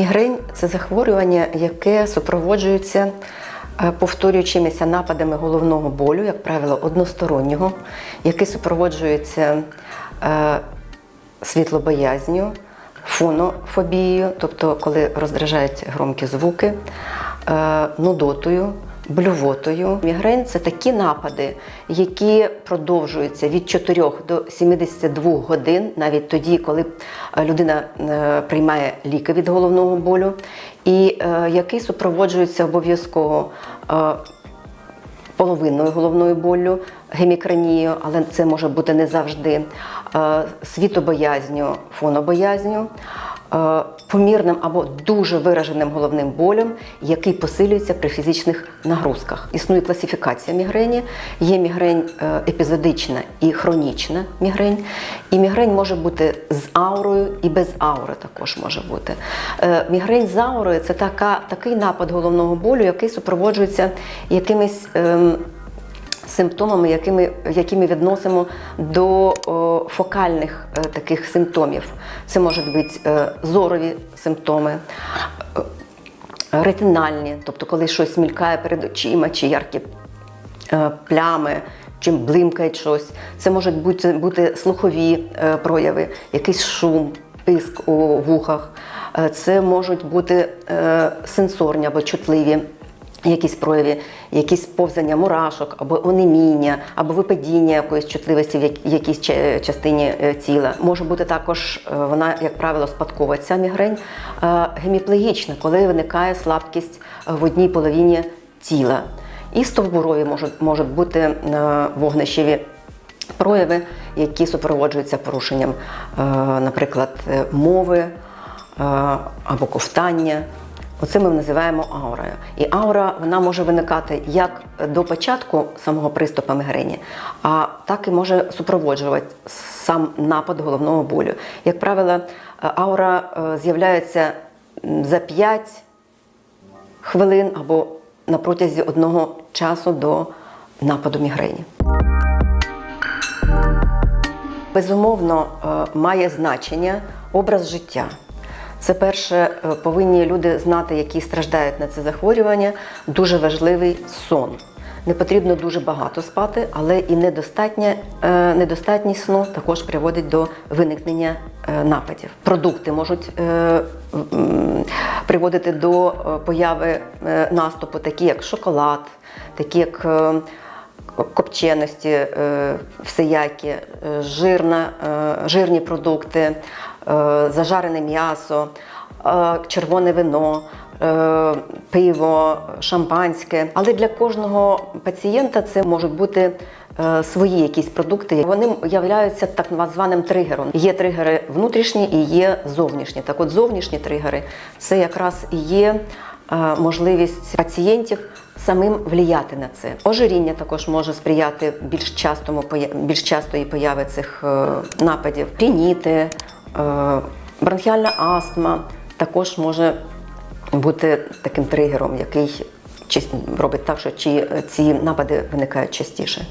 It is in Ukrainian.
Мігрень це захворювання, яке супроводжується е, повторюючимися нападами головного болю, як правило, одностороннього, який супроводжується е, світлобоязню, фонофобією, тобто коли роздражають громкі звуки, е, нудотою. Блювотою. Мігрень це такі напади, які продовжуються від 4 до 72 годин, навіть тоді, коли е, людина е, приймає ліки від головного болю, і е, який супроводжується обов'язково половинною головною боллю, гемікранією, але це може бути не завжди, світобоязню, фонобоязню, помірним або дуже вираженим головним болем, який посилюється при фізичних нагрузках. Існує класифікація мігрені, є мігрень е, епізодична і хронічна мігрень. І мігрень може бути з аурою і без аури також може бути. Е, Мігрень з аурою це така, такий напад головного болю, який супроводжується якимись. ем, симптомами, якими, які ми відносимо до о, фокальних е, таких симптомів. Це можуть бути е, зорові симптоми, е, ретинальні, тобто коли щось мількає перед очима, чи яркі е, плями, чим блимкає щось. Це можуть бути, бути слухові е, прояви, якийсь шум, писк у вухах. Е, Це можуть бути е, сенсорні або чутливі якісь прояви, якісь повзання мурашок, або онеміння, або випадіння якоїсь чутливості в якійсь частині е, тіла. Може бути також е, вона, як правило, спадкова ця мігрень, е, геміплегічна, коли виникає слабкість е, в одній половині тіла. І стовбурові можуть, можуть бути е, вогнищеві прояви, які супроводжуються порушенням, е, наприклад, е, мови е, або ковтання. Оце ми називаємо аурою. І аура вона може виникати як до початку самого приступу мігрені, а так і може супроводжувати сам напад головного болю. Як правило, аура е, з'являється за 5 хвилин або на протязі одного часу до нападу мігрені. Безумовно, е, має значення образ життя. Це перше, е, повинні люди знати, які страждають на це захворювання. Дуже важливий сон. Не потрібно дуже багато спати, але і недостатня, е, недостатність сну також приводить до виникнення е, нападів. Продукти можуть приводити до появи наступу, такі як шоколад, такі як копченості, е, всеякі, е, жирна, е, жирні продукти, зажарене м'ясо, червоне вино, пиво, шампанське. Але для кожного пацієнта це можуть бути свої якісь продукти. Вони являються так званим тригером. Є тригери внутрішні і є зовнішні. Так от зовнішні тригери це якраз і є можливість пацієнтів самим вліяти на це. Ожиріння також може сприяти більш частому більш частої появи цих е, нападів. Рініти, е, бронхіальна астма також може бути таким тригером, який робить так, що ці напади виникають частіше.